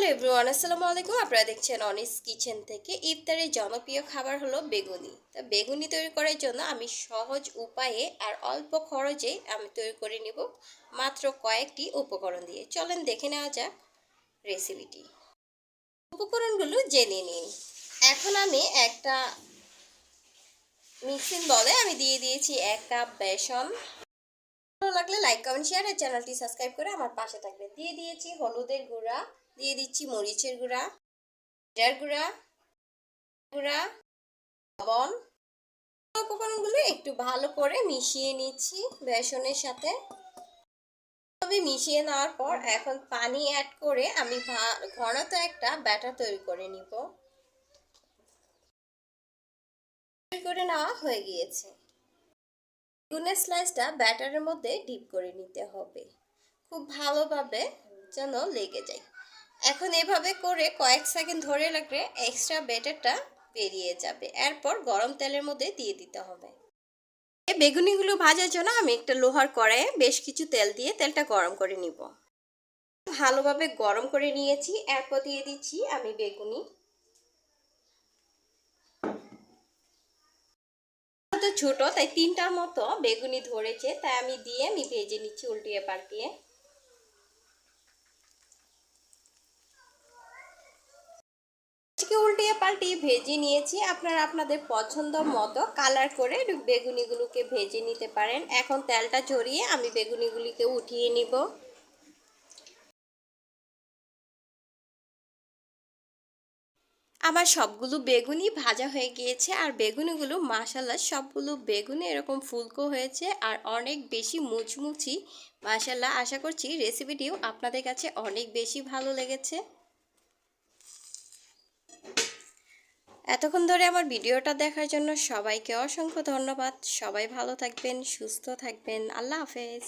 Hello everyone, আসসালামু আলাইকুম। আপনারা দেখছেন অনিস কিচেন থেকে ইফতারের জনপ্রিয় খাবার হলো বেগুনি। তা বেগুনি তৈরি করার জন্য আমি সহজ উপায়ে আর অল্প খরচে আমি তৈরি করে নিব মাত্র কয়েকটি উপকরণ দিয়ে। চলেন দেখে নেওয়া যাক রেসিপিটি উপকরণগুলো জেনে নিন এখন আমি একটা মিক্সিং বলে আমি দিয়ে দিয়েছি এক কাপ বেসন। ভালো লাগলে লাইক কমেন্ট শেয়ার আর চ্যানেলটি সাবস্ক্রাইব করে আমার পাশে থাকবে। দিয়ে দিয়েছি হলুদের গুঁড়া, দিয়ে দিচ্ছি মরিচের গুঁড়া, জিরার গুঁড়া গুঁড়া, লবণ। উপকরণগুলো একটু ভালো করে মিশিয়ে নিচ্ছি বেসনের সাথে। তবে মিশিয়ে নেওয়ার পর এখন পানি অ্যাড করে আমি ঘনত্ব একটা ব্যাটার তৈরি করে নিব। তৈরি করে নেওয়া হয়ে গিয়েছে। বেগুনের স্লাইসটা ব্যাটারের মধ্যে ডিপ করে নিতে হবে। খুব ভালোভাবে যেন লেগে যায়। এখন এভাবে করে কয়েক সেকেন্ড ধরে রাখলে এক্সট্রা ব্যাটারটা বেরিয়ে যাবে। এরপর গরম তেলের মধ্যে দিয়ে দিতে হবে। বেগুনিগুলো ভাজার জন্য আমি একটা লোহার কড়াইয়ে বেশ কিছু তেল দিয়ে তেলটা গরম করে নিব। ভালোভাবে গরম করে নিয়েছি। এরপর দিয়ে দিচ্ছি আমি বেগুনি তো ছোট, তাই তিনটার মতো বেগুনি ধরেছে, তাই আমি দিয়ে আমি ভেজে নিচ্ছি উল্টিয়ে পাল্টিয়ে উল্টিয়ে পাল্টিয়ে ভেজে নিয়েছি, আপনারা আপনাদের পছন্দ মতো কালার করে বেগুনিগুলোকে ভেজে নিতে পারেন। এখন তেলটা ঝরিয়ে আমি বেগুনিগুলিকে উঠিয়ে নিব। আমার সবগুলো বেগুনই ভাজা হয়ে গিয়েছে আর বেগুনিগুলো মাসাল্লা সবগুলো বেগুনে এরকম ফুলকো হয়েছে আর অনেক বেশি মুচমুচি। মাসাল্লাহ আশা করছি রেসিপিটিও আপনাদের কাছে অনেক বেশি ভালো লেগেছে। এতক্ষণ ধরে আমার ভিডিওটা দেখার জন্য সবাইকে অসংখ্য ধন্যবাদ। সবাই ভালো থাকবেন, সুস্থ থাকবেন। আল্লাহ হাফেজ।